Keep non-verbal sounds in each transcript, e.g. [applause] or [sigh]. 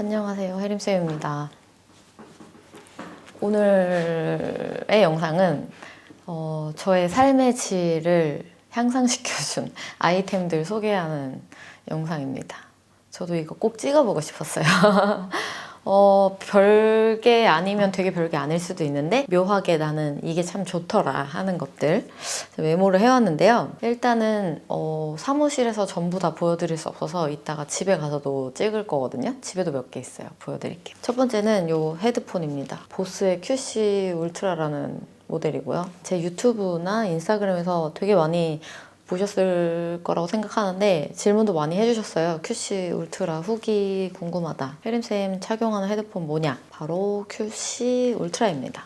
안녕하세요. 혜림쌤입니다. 오늘의 영상은 어, 저의 삶의 질을 향상시켜준 [laughs] 아이템들 소개하는 영상입니다. 저도 이거 꼭 찍어보고 싶었어요. [laughs] 어, 별게 아니면 되게 별게 아닐 수도 있는데 묘하게 나는 이게 참 좋더라 하는 것들 메모를 해왔는데요. 일단은 어, 사무실에서 전부 다 보여드릴 수 없어서 이따가 집에 가서도 찍을 거거든요. 집에도 몇 개 있어요. 보여드릴게요. 첫 번째는 이 헤드폰입니다. 보스의 QC 울트라라는 모델이고요. 제 유튜브나 인스타그램에서 되게 많이 보셨을 거라고 생각하는데 질문도 많이 해주셨어요. QC 울트라 후기 궁금하다. 혜림쌤 착용하는 헤드폰 뭐냐? 바로 QC 울트라입니다.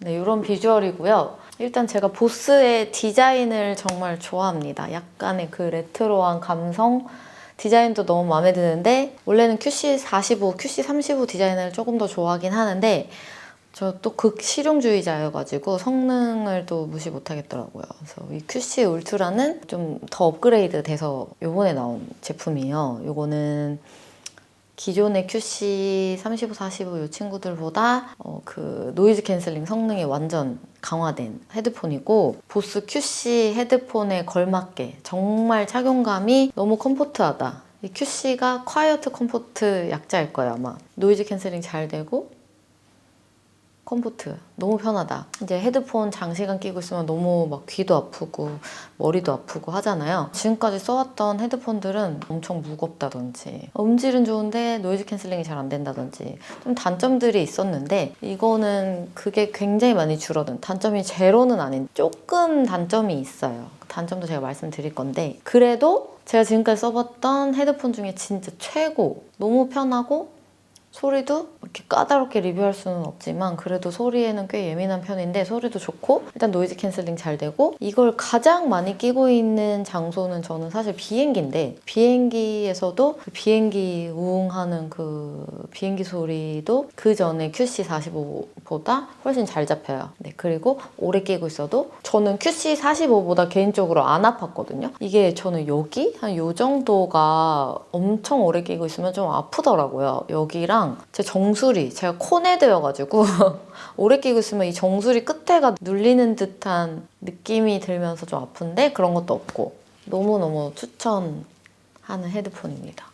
네, 이런 비주얼이고요. 일단 제가 보스의 디자인을 정말 좋아합니다. 약간의 그 레트로한 감성, 디자인도 너무 마음에 드는데 원래는 QC45, QC35 디자인을 조금 더 좋아하긴 하는데 저 또 극 실용주의자여가지고 성능을 또 무시 못하겠더라고요. 그래서 이 QC 울트라는 좀 더 업그레이드 돼서 요번에 나온 제품이에요. 요거는 기존의 QC 35, 45 이 친구들보다 어, 그 노이즈 캔슬링 성능이 완전 강화된 헤드폰이고 보스 QC 헤드폰에 걸맞게 정말 착용감이 너무 컴포트하다. 이 QC가 콰이어트 컴포트 약자일 거예요 아마. 노이즈 캔슬링 잘 되고 컴포트 너무 편하다. 이제 헤드폰 장시간 끼고 있으면 너무 막 귀도 아프고 머리도 아프고 하잖아요. 지금까지 써왔던 헤드폰들은 엄청 무겁다든지 음질은 좋은데 노이즈 캔슬링이 잘 안 된다든지 좀 단점들이 있었는데 이거는 그게 굉장히 많이 줄어든 단점이 제로는 아닌 조금 단점이 있어요. 그 단점도 제가 말씀드릴 건데 그래도 제가 지금까지 써봤던 헤드폰 중에 진짜 최고 너무 편하고 소리도 이렇게 까다롭게 리뷰할 수는 없지만 그래도 소리에는 꽤 예민한 편인데 소리도 좋고 일단 노이즈 캔슬링 잘 되고 이걸 가장 많이 끼고 있는 장소는 저는 사실 비행기인데 비행기에서도 그 비행기 우웅하는 그 비행기 소리도 그 전에 QC45보다 훨씬 잘 잡혀요. 네, 그리고 오래 끼고 있어도 저는 QC45보다 개인적으로 안 아팠거든요. 이게 저는 여기 한 요 정도가 엄청 오래 끼고 있으면 좀 아프더라고요. 여기랑 제 정수리 제가 코네드여가지고 [laughs] 오래 끼고 있으면 이 정수리 끝에가 눌리는 듯한 느낌이 들면서 좀 아픈데 그런 것도 없고 너무너무 추천하는 헤드폰입니다.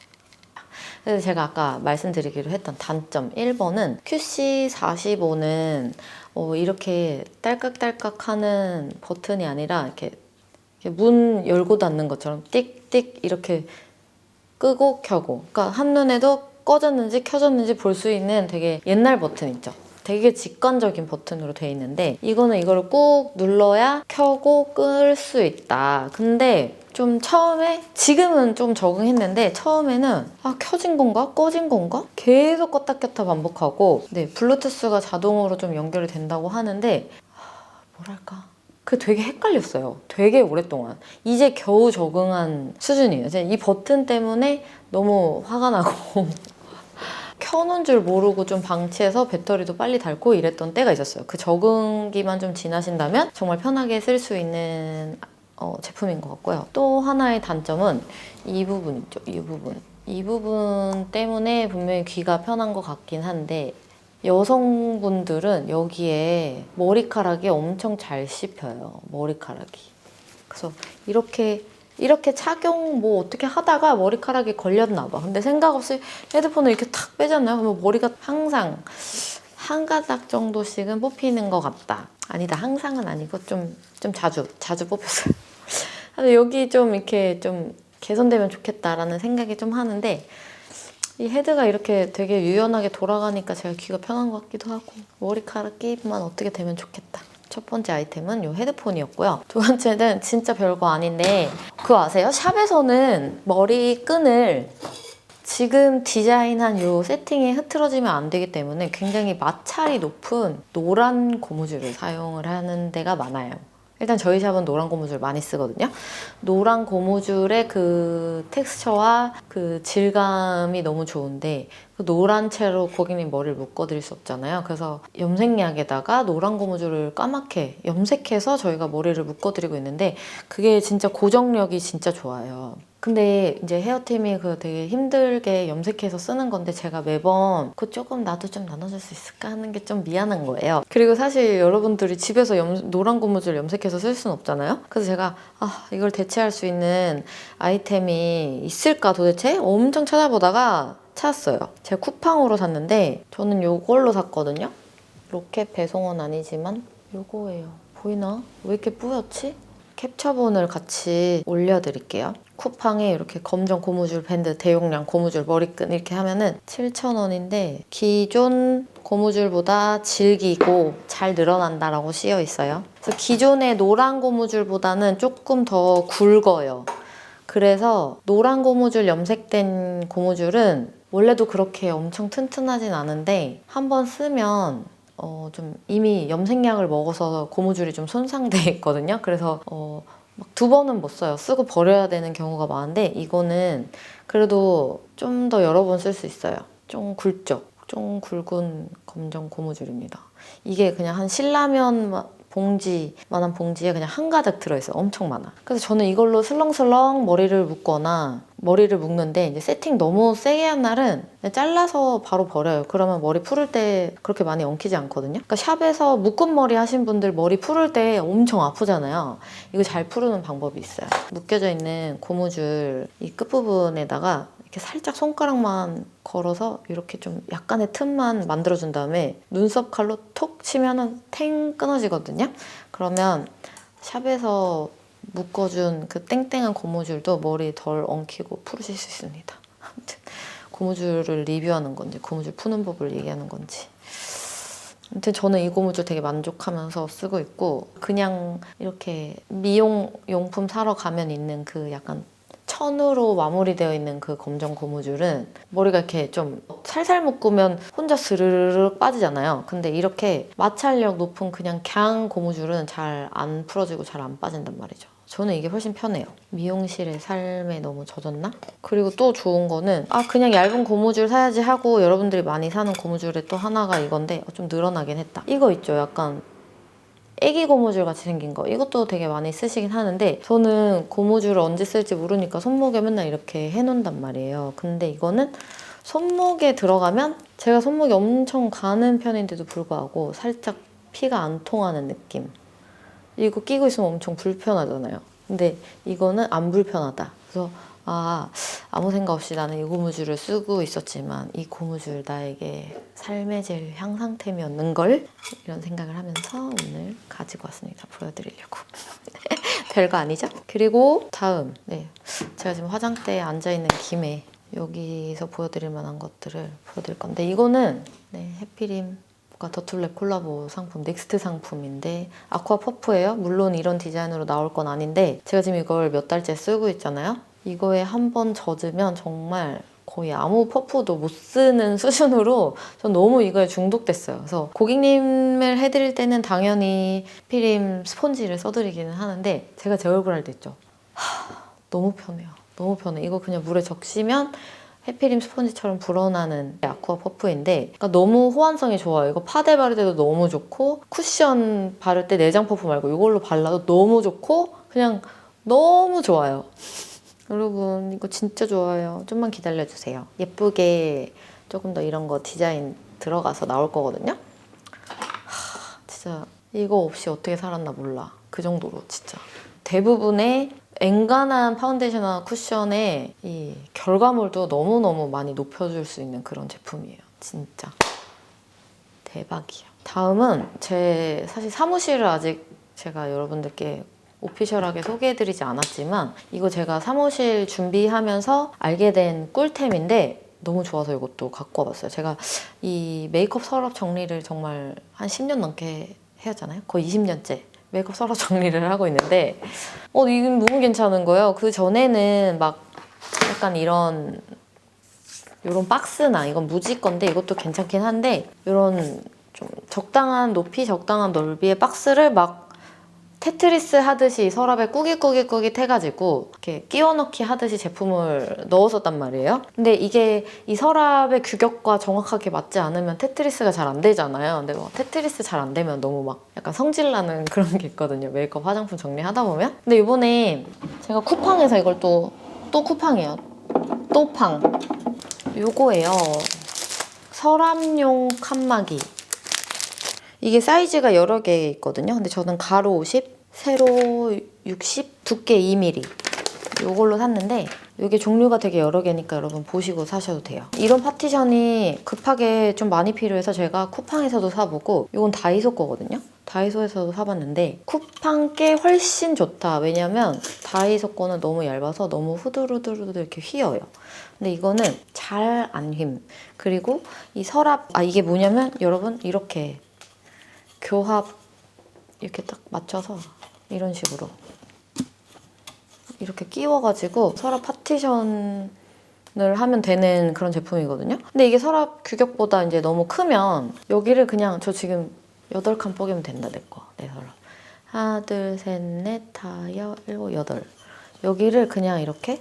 그래서 제가 아까 말씀드리기로 했던 단점 1번은 QC45는 어, 이렇게 딸깍딸깍 하는 버튼이 아니라 이렇게 문 열고 닫는 것처럼 띡띡 이렇게 끄고 켜고 그러니까 한눈에도 꺼졌는지 켜졌는지 볼 수 있는 되게 옛날 버튼 있죠. 되게 직관적인 버튼으로 돼 있는데 이거는 이걸 꾹 눌러야 켜고 끌 수 있다. 근데 좀 처음에 지금은 좀 적응했는데 처음에는 아 켜진 건가 꺼진 건가 계속 껐다 켰다 반복하고 네 블루투스가 자동으로 좀 연결이 된다고 하는데 아, 뭐랄까 그 되게 헷갈렸어요. 되게 오랫동안. 이제 겨우 적응한 수준이에요. 이 버튼 때문에 너무 화가 나고 [laughs] 켜놓은 줄 모르고 좀 방치해서 배터리도 빨리 닳고 이랬던 때가 있었어요. 그 적응기만 좀 지나신다면 정말 편하게 쓸 수 있는 어, 제품인 것 같고요. 또 하나의 단점은 이 부분 있죠. 이 부분. 이 부분 때문에 분명히 귀가 편한 것 같긴 한데 여성분들은 여기에 머리카락이 엄청 잘 씹혀요. 머리카락이. 그래서 이렇게 이렇게 착용 뭐 어떻게 하다가 머리카락이 걸렸나 봐. 근데 생각 없이 헤드폰을 이렇게 탁 빼잖아요. 그러면 머리가 항상 한 가닥 정도씩은 뽑히는 것 같다. 아니다. 항상은 아니고 좀, 좀 자주, 자주 뽑혔어요. [laughs] 근데 여기 좀 이렇게 좀 개선되면 좋겠다라는 생각이 좀 하는데 이 헤드가 이렇게 되게 유연하게 돌아가니까 제가 귀가 편한 것 같기도 하고 머리카락 끼입만 어떻게 되면 좋겠다. 첫 번째 아이템은 이 헤드폰이었고요. 두 번째는 진짜 별거 아닌데 그거 아세요? 샵에서는 머리 끈을 지금 디자인한 이 세팅에 흐트러지면 안 되기 때문에 굉장히 마찰이 높은 노란 고무줄을 사용을 하는 데가 많아요. 일단 저희 샵은 노란 고무줄 많이 쓰거든요. 노란 고무줄의 그 텍스처와 그 질감이 너무 좋은데 그 노란 채로 고객님 머리를 묶어드릴 수 없잖아요. 그래서 염색약에다가 노란 고무줄을 까맣게 염색해서 저희가 머리를 묶어드리고 있는데 그게 진짜 고정력이 진짜 좋아요. 근데 이제 헤어팀이 그 되게 힘들게 염색해서 쓰는 건데 제가 매번 그 조금 나도 좀 나눠줄 수 있을까 하는 게 좀 미안한 거예요. 그리고 사실 여러분들이 집에서 염- 노란 고무줄 염색해서 쓸 수는 없잖아요. 그래서 제가 아 이걸 대체할 수 있는 아이템이 있을까 도대체 엄청 찾아보다가 찾았어요. 제가 쿠팡으로 샀는데 저는 요걸로 샀거든요. 로켓 배송은 아니지만 요거예요. 보이나? 왜 이렇게 뿌옇지? 캡처본을 같이 올려드릴게요. 쿠팡에 이렇게 검정 고무줄 밴드 대용량 고무줄 머리끈 이렇게 하면은 7,000원인데 기존 고무줄보다 질기고 잘 늘어난다라고 씌어 있어요. 그래서 기존의 노란 고무줄보다는 조금 더 굵어요. 그래서 노란 고무줄 염색된 고무줄은 원래도 그렇게 엄청 튼튼하진 않은데 한 번 쓰면 어, 좀 이미 염색약을 먹어서 고무줄이 좀 손상돼 있거든요. 그래서 어, 막 두 번은 못 써요. 쓰고 버려야 되는 경우가 많은데 이거는 그래도 좀 더 여러 번 쓸 수 있어요. 좀 굵죠? 좀 굵은 검정 고무줄입니다. 이게 그냥 한 신라면 마- 봉지만한 봉지에 그냥 한가득 들어있어요. 엄청 많아. 그래서 저는 이걸로 슬렁슬렁 머리를 묶거나 머리를 묶는데 이제 세팅 너무 세게 한 날은 잘라서 바로 버려요. 그러면 머리 풀을 때 그렇게 많이 엉키지 않거든요. 그러니까 샵에서 묶은 머리 하신 분들 머리 풀을 때 엄청 아프잖아요. 이거 잘 푸르는 방법이 있어요. 묶여져 있는 고무줄 이 끝부분에다가 이렇게 살짝 손가락만 걸어서 이렇게 좀 약간의 틈만 만들어준 다음에 눈썹 칼로 톡 치면은 탱 끊어지거든요. 그러면 샵에서 묶어준 그 땡땡한 고무줄도 머리 덜 엉키고 푸르실 수 있습니다. 아무튼 고무줄을 리뷰하는 건지 고무줄 푸는 법을 얘기하는 건지 아무튼 저는 이 고무줄 되게 만족하면서 쓰고 있고 그냥 이렇게 미용 용품 사러 가면 있는 그 약간 천으로 마무리되어 있는 그 검정 고무줄은 머리가 이렇게 좀 살살 묶으면 혼자 스르르륵 빠지잖아요. 근데 이렇게 마찰력 높은 그냥 갱 고무줄은 잘 안 풀어지고 잘 안 빠진단 말이죠. 저는 이게 훨씬 편해요. 미용실의 삶에 너무 젖었나? 그리고 또 좋은 거는 아 그냥 얇은 고무줄 사야지 하고 여러분들이 많이 사는 고무줄의 또 하나가 이건데 어, 좀 늘어나긴 했다. 이거 있죠. 약간 애기 고무줄 같이 생긴 거 이것도 되게 많이 쓰시긴 하는데 저는 고무줄을 언제 쓸지 모르니까 손목에 맨날 이렇게 해놓는단 말이에요 근데 이거는 손목에 들어가면 제가 손목이 엄청 가는 편인데도 불구하고 살짝 피가 안 통하는 느낌 이거 끼고 있으면 엄청 불편하잖아요. 근데 이거는 안 불편하다. 그래서 아 아무 생각 없이 나는 이 고무줄을 쓰고 있었지만 이 고무줄 나에게 삶의 제일 향상템이었는 걸? 이런 생각을 하면서 오늘 가지고 왔습니다. 보여드리려고. [laughs] 별거 아니죠? 그리고 다음. 네. 제가 지금 화장대에 앉아 있는 김에 여기서 보여드릴 만한 것들을 보여드릴 건데 이거는 네 해피림 과 더툴랩 콜라보 상품 넥스트 상품인데 아쿠아 퍼프예요. 물론 이런 디자인으로 나올 건 아닌데 제가 지금 이걸 몇 달째 쓰고 있잖아요. 이거에 한 번 젖으면 정말 거의 아무 퍼프도 못 쓰는 [laughs] 수준으로 전 너무 이거에 중독됐어요. 그래서 고객님을 해드릴 때는 당연히 피림 스펀지를 써드리기는 하는데 제가 제 얼굴 할 때 있죠. 하, 너무 편해요. 너무 편해. 이거 그냥 물에 적시면 해피림 스펀지처럼 불어나는 아쿠아 퍼프인데 그러니까 너무 호환성이 좋아요. 이거 파데 바를 때도 너무 좋고 쿠션 바를 때 내장 퍼프 말고 이걸로 발라도 너무 좋고 그냥 너무 좋아요. [laughs] 여러분 이거 진짜 좋아요. 좀만 기다려주세요. 예쁘게 조금 더 이런 거 디자인 들어가서 나올 거거든요. 하, 진짜 이거 없이 어떻게 살았나 몰라. 그 정도로 진짜 대부분의 엔간한 파운데이션이나 쿠션의 이 결과물도 너무너무 많이 높여줄 수 있는 그런 제품이에요. 진짜. 대박이야. 다음은 제 사실 사무실을 아직 제가 여러분들께 오피셜하게 소개해드리지 않았지만 이거 제가 사무실 준비하면서 알게 된 꿀템인데 너무 좋아서 이것도 갖고 와봤어요. 제가 이 메이크업 서랍 정리를 정말 한 10년 넘게 해왔잖아요. 거의 20년째. 메이크업 서랍 [laughs] 정리를 하고 있는데 어 이건 너무 괜찮은 거예요. 그 전에는 막 약간 이런 이런 박스나 이건 무지 건데 이것도 괜찮긴 한데 이런 좀 적당한 높이 적당한 넓이의 박스를 막 테트리스 하듯이 서랍에 꾸깃꾸깃꾸깃 해가지고 이렇게 끼워 넣기 하듯이 제품을 넣었었단 말이에요. 근데 이게 이 서랍의 규격과 정확하게 맞지 않으면 테트리스가 잘 안 되잖아요. 근데 뭐 테트리스 잘 안 되면 너무 막 약간 성질나는 [laughs] 그런 게 있거든요. 메이크업 화장품 정리하다 보면. 근데 이번에 제가 쿠팡에서 이걸 또 또 쿠팡이에요. 또 팡. 요거예요. 서랍용 칸막이. 이게 사이즈가 여러 개 있거든요. 근데 저는 가로 50, 세로 60, 두께 2mm. 요걸로 샀는데 이게 종류가 되게 여러 개니까 여러분 보시고 사셔도 돼요. 이런 파티션이 급하게 좀 많이 필요해서 제가 쿠팡에서도 사보고 이건 다이소 거거든요. 다이소에서도 사봤는데 쿠팡 게 훨씬 좋다. 왜냐면 다이소 거는 너무 얇아서 너무 후들후들후들 이렇게 휘어요. 근데 이거는 잘 안 휨. 그리고 이 서랍 아 이게 뭐냐면 여러분 이렇게 교합 이렇게 딱 맞춰서 이런 식으로 이렇게 끼워가지고 서랍 파티션을 하면 되는 그런 제품이거든요. 근데 이게 서랍 규격보다 이제 너무 크면 여기를 그냥 저 지금 8칸 뽀개면 된다 내 거. 내 서랍. 하나, 둘, 셋, 넷, 다섯, 일곱, 여덟. 여기를 그냥 이렇게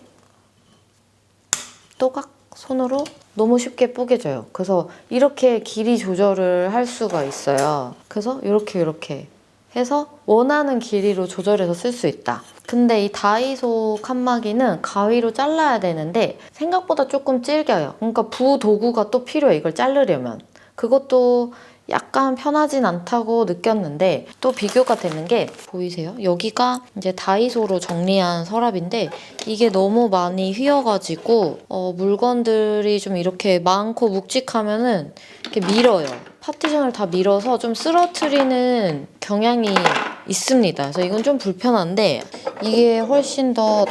또각 손으로 너무 쉽게 뽀개져요. 그래서 이렇게 길이 조절을 할 수가 있어요. 그래서 이렇게 이렇게 해서 원하는 길이로 조절해서 쓸 수 있다. 근데 이 다이소 칸막이는 가위로 잘라야 되는데 생각보다 조금 질겨요. 그러니까 부 도구가 또 필요해. 이걸 자르려면. 그것도 약간 편하진 않다고 느꼈는데 또 비교가 되는 게 보이세요? 여기가 이제 다이소로 정리한 서랍인데 이게 너무 많이 휘어가지고 어, 물건들이 좀 이렇게 많고 묵직하면은 이렇게 밀어요. 파티션을 다 밀어서 좀 쓰러트리는 경향이 있습니다. 그래서 이건 좀 불편한데 이게 훨씬 더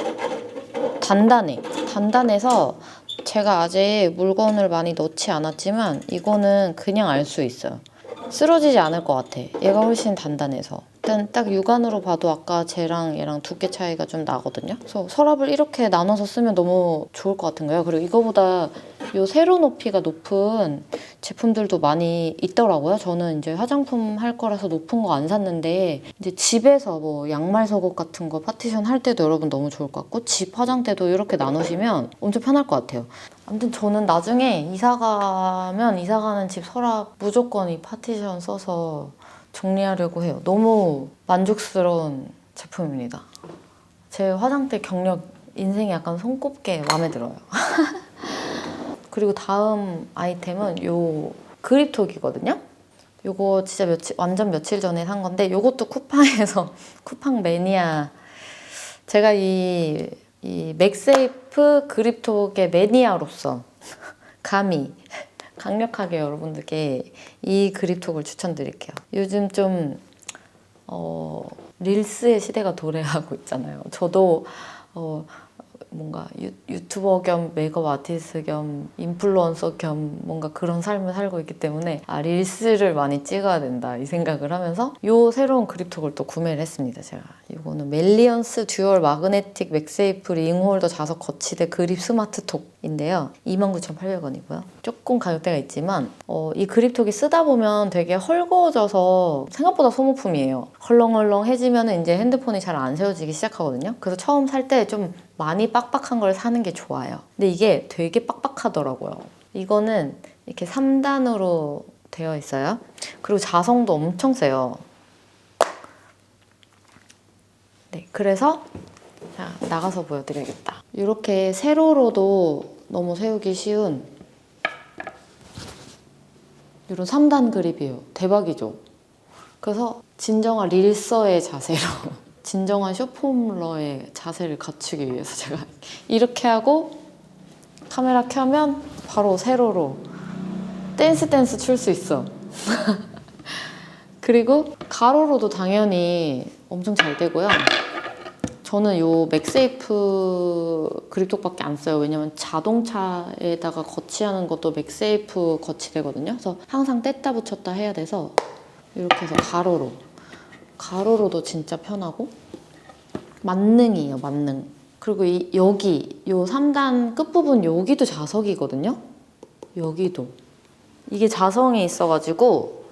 단단해. 단단해서 제가 아직 물건을 많이 넣지 않았지만 이거는 그냥 알 수 있어요. 쓰러지지 않을 것 같아. 얘가 훨씬 단단해서. 일단 딱 육안으로 봐도 아까 쟤랑 얘랑 두께 차이가 좀 나거든요. 그래서 서랍을 이렇게 나눠서 쓰면 너무 좋을 것 같은 거예요. 그리고 이거보다 요 세로 높이가 높은 제품들도 많이 있더라고요. 저는 이제 화장품 할 거라서 높은 거 안 샀는데 이제 집에서 뭐 양말 속옷 같은 거 파티션 할 때도 여러분 너무 좋을 것 같고 집 화장대도 이렇게 나누시면 엄청 편할 것 같아요. 아무튼 저는 나중에 이사 가면 이사 가는 집 서랍 무조건 이 파티션 써서 정리하려고 해요. 너무 만족스러운 제품입니다. 제 화장대 경력 인생에 약간 손꼽게 마음에 들어요. [laughs] 그리고 다음 아이템은 요 그립톡이거든요. 요거 진짜 며칠 완전 며칠 전에 산 건데 요것도 쿠팡에서 [laughs] 쿠팡 매니아 제가 이, 이 맥세이프 그립톡의 매니아로서 [laughs] 감히 [laughs] 강력하게 여러분들께 이 그립톡을 추천드릴게요. 요즘 좀 어, 릴스의 시대가 도래하고 있잖아요. 저도 어, 뭔가 유, 유튜버 겸 메이크업 아티스트 겸 인플루언서 겸 뭔가 그런 삶을 살고 있기 때문에 아 릴스를 많이 찍어야 된다 이 생각을 하면서 요 새로운 그립톡을 또 구매를 했습니다 제가. 이거는 멜리언스 듀얼 마그네틱 맥세이프 링홀더 자석 거치대 그립 스마트 톡인데요. 29,800원이고요. 조금 가격대가 있지만 어, 이 그립톡이 쓰다 보면 되게 헐거워져서 생각보다 소모품이에요. 헐렁헐렁해지면 이제 핸드폰이 잘 안 세워지기 시작하거든요. 그래서 처음 살 때 좀 많이 빡빡한 걸 사는 게 좋아요. 근데 이게 되게 빡빡하더라고요. 이거는 이렇게 3단으로 되어 있어요. 그리고 자성도 엄청 세요. 네, 그래서 자, 나가서 보여드려야겠다. 이렇게 세로로도 너무 세우기 쉬운 이런 3단 그립이에요. 대박이죠? 그래서 진정한 릴서의 자세로 [laughs] 진정한 쇼폼러의 자세를 갖추기 위해서 제가 [laughs] 이렇게 하고 카메라 켜면 바로 세로로 댄스 댄스 출 수 있어. [laughs] 그리고 가로로도 당연히 엄청 잘 되고요. 저는 요 맥세이프 그립톡밖에 안 써요. 왜냐면 자동차에다가 거치하는 것도 맥세이프 거치대거든요. 그래서 항상 뗐다 붙였다 해야 돼서 이렇게 해서 가로로 가로로도 진짜 편하고 만능이에요 만능. 그리고 이 여기 요 3단 끝부분 여기도 자석이거든요? 여기도. 이게 자성이 있어가지고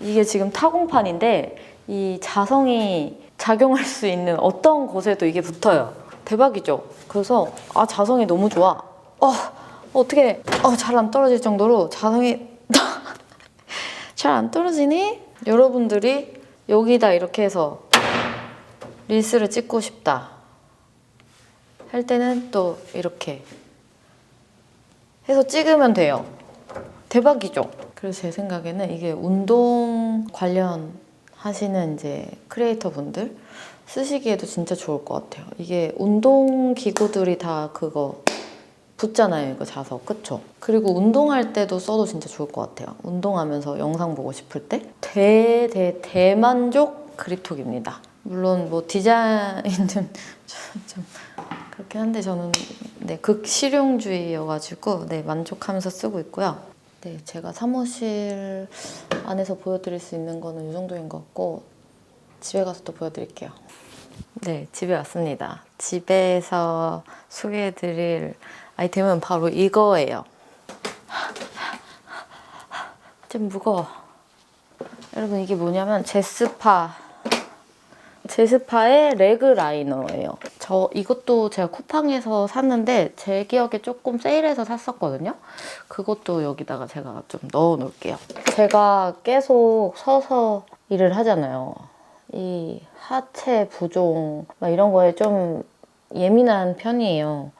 이게 지금 타공판인데 이 자성이 작용할 수 있는 어떤 곳에도 이게 붙어요. 대박이죠? 그래서 아 자성이 너무 좋아. 어 어떻게 어 잘 안 떨어질 정도로 자성이 [laughs] 잘 안 떨어지니? 여러분들이 여기다 이렇게 해서 릴스를 찍고 싶다. 할 때는 또 이렇게 해서 찍으면 돼요. 대박이죠? 그래서 제 생각에는 이게 운동 관련 하시는 이제 크리에이터 분들 쓰시기에도 진짜 좋을 것 같아요. 이게 운동 기구들이 다 그거 붙잖아요, 이거 자석. 그쵸? 그리고 운동할 때도 써도 진짜 좋을 것 같아요. 운동하면서 영상 보고 싶을 때. 대, 대, 대만족 그립톡입니다. 물론 뭐 디자인은 [laughs] 좀, 좀 그렇긴 한데 저는 네, 극실용주의여가지고 네, 만족하면서 쓰고 있고요. 네, 제가 사무실 안에서 보여드릴 수 있는 거는 이 정도인 것 같고 집에 가서 또 보여드릴게요. 네, 집에 왔습니다. 집에서 소개해드릴 아이템은 바로 이거예요. 좀 무거워. 여러분 이게 뭐냐면 제스파 제스파의 레그 라이너예요. 저 이것도 제가 쿠팡에서 샀는데 제 기억에 조금 세일해서 샀었거든요. 그것도 여기다가 제가 좀 넣어 놓을게요. 제가 계속 서서 일을 하잖아요. 이 하체 부종 막 이런 거에 좀 예민한 편이에요.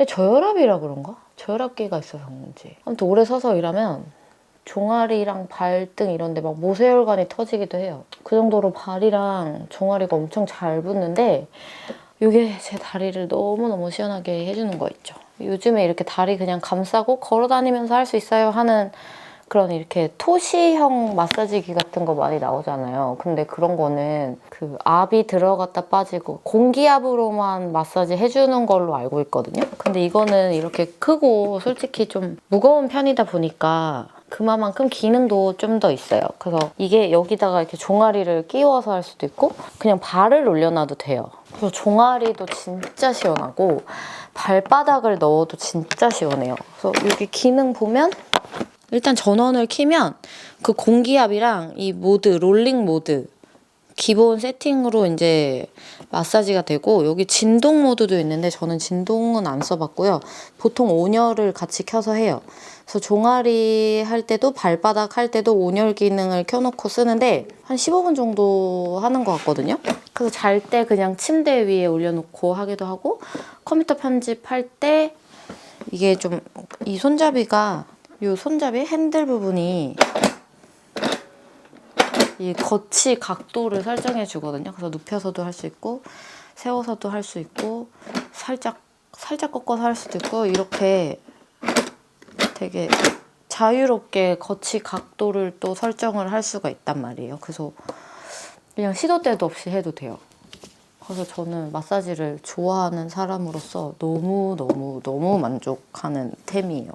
근데 저혈압이라 그런가? 저혈압기가 있어서 그런지. 아무튼 오래 서서 일하면 종아리랑 발등 이런데 막 모세혈관이 터지기도 해요. 그 정도로 발이랑 종아리가 엄청 잘 붙는데 이게 제 다리를 너무너무 시원하게 해주는 거 있죠. 요즘에 이렇게 다리 그냥 감싸고 걸어 다니면서 할 수 있어요 하는 그런 이렇게 토시형 마사지기 같은 거 많이 나오잖아요. 근데 그런 거는 그 압이 들어갔다 빠지고 공기압으로만 마사지 해주는 걸로 알고 있거든요. 근데 이거는 이렇게 크고 솔직히 좀 무거운 편이다 보니까 그만큼 기능도 좀 더 있어요. 그래서 이게 여기다가 이렇게 종아리를 끼워서 할 수도 있고 그냥 발을 올려놔도 돼요. 그래서 종아리도 진짜 시원하고 발바닥을 넣어도 진짜 시원해요. 그래서 여기 기능 보면 일단 전원을 키면 그 공기압이랑 이 모드 롤링 모드 기본 세팅으로 이제 마사지가 되고 여기 진동 모드도 있는데 저는 진동은 안 써봤고요. 보통 온열을 같이 켜서 해요. 그래서 종아리 할 때도 발바닥 할 때도 온열 기능을 켜놓고 쓰는데 한 15분 정도 하는 것 같거든요. 그래서 잘 때 그냥 침대 위에 올려놓고 하기도 하고 컴퓨터 편집할 때 이게 좀 이 손잡이가 이 손잡이 핸들 부분이 이 거치 각도를 설정해 주거든요. 그래서 눕혀서도 할 수 있고 세워서도 할 수 있고 살짝 살짝 꺾어서 할 수도 있고 이렇게 되게 자유롭게 거치 각도를 또 설정을 할 수가 있단 말이에요. 그래서 그냥 시도 때도 없이 해도 돼요. 그래서 저는 마사지를 좋아하는 사람으로서 너무 너무 너무 만족하는 템이에요.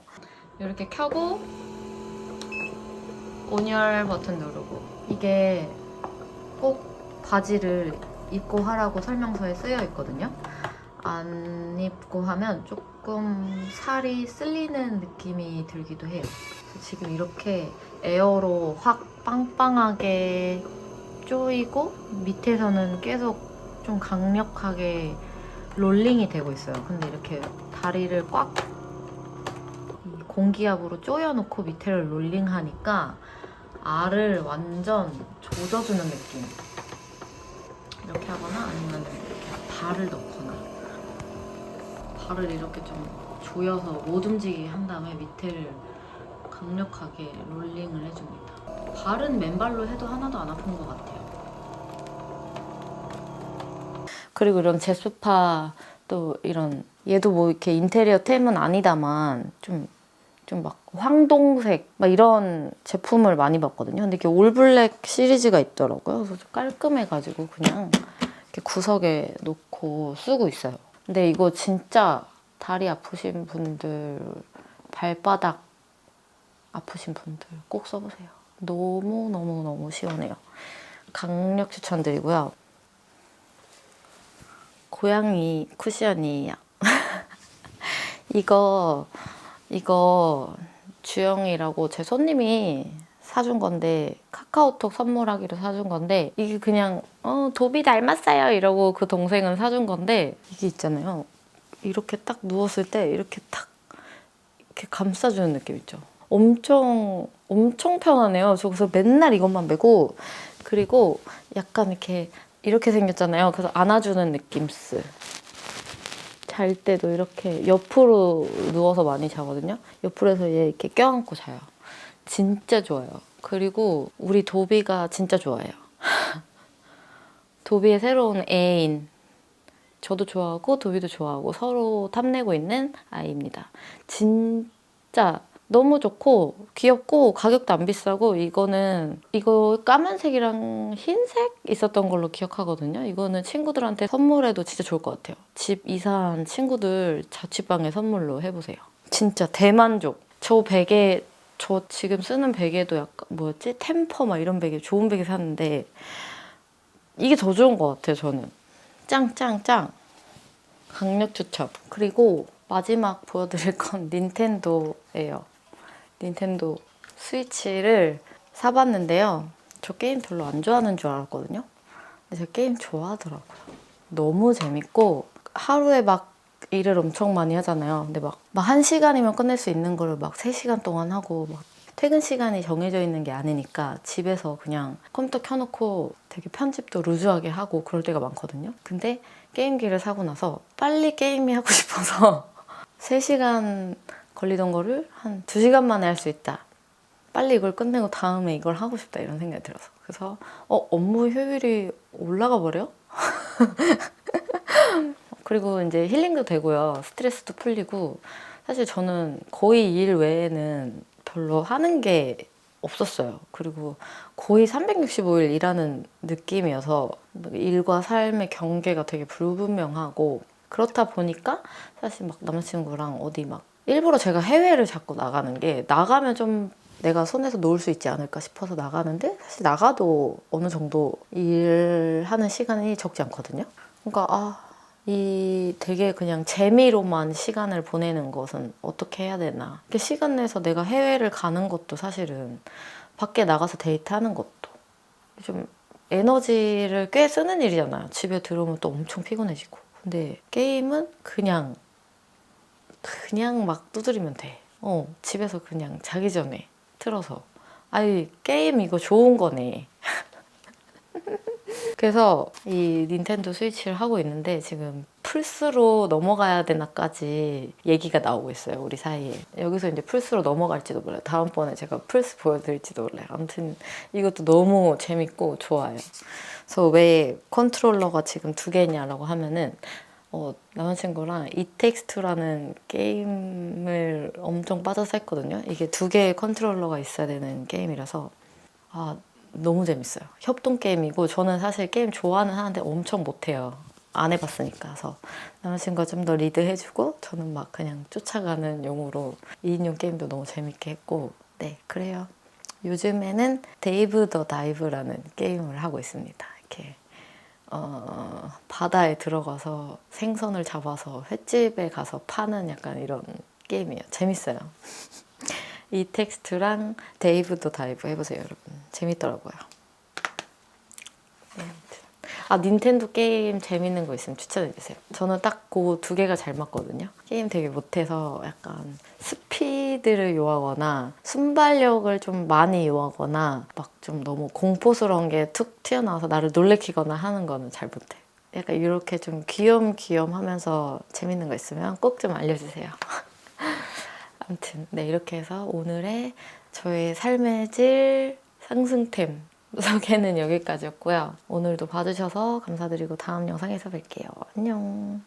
이렇게 켜고 온열 버튼 누르고 이게 꼭 바지를 입고 하라고 설명서에 쓰여 있거든요. 안 입고 하면 조금 살이 쓸리는 느낌이 들기도 해요. 지금 이렇게 에어로 확 빵빵하게 조이고 밑에서는 계속 좀 강력하게 롤링이 되고 있어요. 근데 이렇게 다리를 꽉이 공기압으로 조여놓고 밑에를 롤링하니까 알을 완전 조져주는 느낌. 이렇게 하거나 아니면 이렇게 발을 넣거나 발을 이렇게 좀 조여서 못 움직이게 한 다음에 밑에를 강력하게 롤링을 해줍니다. 발은 맨발로 해도 하나도 안 아픈 것 같아요. 그리고 이런 제스파 또 이런 얘도 뭐 이렇게 인테리어 템은 아니다만 좀 좀 막 황동색 막 이런 제품을 많이 봤거든요. 근데 이게 올블랙 시리즈가 있더라고요. 그래서 좀 깔끔해가지고 그냥 이렇게 구석에 놓고 쓰고 있어요. 근데 이거 진짜 다리 아프신 분들, 발바닥 아프신 분들 꼭 써보세요. 너무 너무 너무 시원해요. 강력 추천드리고요. 고양이 쿠션이에요. [laughs] 이거 이거 주영이라고 제 손님이 사준 건데 카카오톡 선물하기로 사준 건데 이게 그냥 어 도비 닮았어요 이러고 그 동생은 사준 건데 이게 있잖아요. 이렇게 딱 누웠을 때 이렇게 딱 이렇게 감싸주는 느낌 있죠. 엄청 엄청 편하네요. 저 그래서 맨날 이것만 메고 그리고 약간 이렇게 이렇게 생겼잖아요. 그래서 안아주는 느낌스. 자 잘 때도 이렇게 옆으로 누워서 많이 자거든요. 옆으로 해서 얘 이렇게 껴안고 자요. 진짜 좋아요. 그리고 우리 도비가 진짜 좋아해요. [laughs] 도비의 새로운 애인. 저도 좋아하고 도비도 좋아하고 서로 탐내고 있는 아이입니다. 진짜 너무 좋고 귀엽고 가격도 안 비싸고 이거는 이거 까만색이랑 흰색 있었던 걸로 기억하거든요. 이거는 친구들한테 선물해도 진짜 좋을 것 같아요. 집 이사한 친구들 자취방에 선물로 해보세요. 진짜 대만족. 저 베개 저 지금 쓰는 베개도 약간 뭐였지 템퍼 막 이런 베개 좋은 베개 샀는데 이게 더 좋은 것 같아요. 저는 짱짱짱 강력 추천. 그리고 마지막 보여드릴 건 [laughs] 닌텐도예요. 닌텐도 스위치를 사봤는데요. 저 게임 별로 안 좋아하는 줄 알았거든요. 근데 저 게임 좋아하더라고요. 너무 재밌고 하루에 막 일을 엄청 많이 하잖아요. 근데 막, 막한 시간이면 끝낼 수 있는 거를 막세 시간 동안 하고 막 퇴근 시간이 정해져 있는 게 아니니까 집에서 그냥 컴퓨터 켜놓고 되게 편집도 루즈하게 하고 그럴 때가 많거든요. 근데 게임기를 사고 나서 빨리 게임이 하고 [laughs] 싶어서 3시간 걸리던 거를 한 2시간 만에 할 수 있다. 빨리 이걸 끝내고 다음에 이걸 하고 싶다 이런 생각이 들어서 그래서 어 업무 효율이 올라가 버려? [laughs] 그리고 이제 힐링도 되고요 스트레스도 풀리고 사실 저는 거의 일 외에는 별로 하는 게 없었어요 그리고 거의 365일 일하는 느낌이어서 일과 삶의 경계가 되게 불분명하고 그렇다 보니까 사실 막 남자친구랑 어디 막 일부러 제가 해외를 자꾸 나가는 게 나가면 좀 내가 손에서 놓을 수 있지 않을까 싶어서 나가는데 사실 나가도 어느 정도 일하는 시간이 적지 않거든요. 그러니까 아, 이 되게 그냥 재미로만 시간을 보내는 것은 어떻게 해야 되나. 이렇게 시간 내서 내가 해외를 가는 것도 사실은 밖에 나가서 데이트하는 것도 좀 에너지를 꽤 쓰는 일이잖아요. 집에 들어오면 또 엄청 피곤해지고. 근데 게임은 그냥 그냥 막 두드리면 돼. 어, 집에서 그냥 자기 전에 틀어서. 아이, 게임 이거 좋은 거네. [laughs] 그래서 이 닌텐도 스위치를 하고 있는데 지금 플스로 넘어가야 되나까지 얘기가 나오고 있어요 우리 사이에 여기서 이제 플스로 넘어갈지도 몰라요 다음번에 제가 플스 보여드릴지도 몰라요 아무튼 이것도 너무 재밌고 좋아요 그래서 왜 컨트롤러가 지금 두 개냐라고 하면은 어, 남자친구랑 이텍스트라는 게임을 엄청 빠져서 했거든요. 이게 두 개의 컨트롤러가 있어야 되는 게임이라서 아 너무 재밌어요. 협동 게임이고 저는 사실 게임 좋아는 하는데 엄청 못해요. 안 해봤으니까. 그래서 남자친구가 좀 더 리드해주고 저는 막 그냥 쫓아가는 용으로 2인용 게임도 너무 재밌게 했고 네 그래요. 요즘에는 데이브 더 다이브라는 게임을 하고 있습니다. 어, 바다에 들어가서 생선을 잡아서 횟집에 가서 파는 약간 이런 게임이에요. 재밌어요. [laughs] 이 텍스트랑 데이브도 다이브 해보세요, 여러분. 재밌더라고요. 아, 닌텐도 게임 재밌는 거 있으면 추천해 주세요. 저는 딱 그 두 개가 잘 맞거든요. 게임 되게 못해서 약간 스피드를 요하거나 순발력을 좀 많이 요하거나 막 좀 너무 공포스러운 게 툭 튀어나와서 나를 놀래키거나 하는 거는 잘 못해. 약간 이렇게 좀 귀염귀염 하면서 재밌는 거 있으면 꼭 좀 알려주세요. [laughs] 아무튼 네 이렇게 해서 오늘의 저의 삶의 질 상승템 소개는 여기까지였고요. 오늘도 봐주셔서 감사드리고 다음 영상에서 뵐게요. 안녕.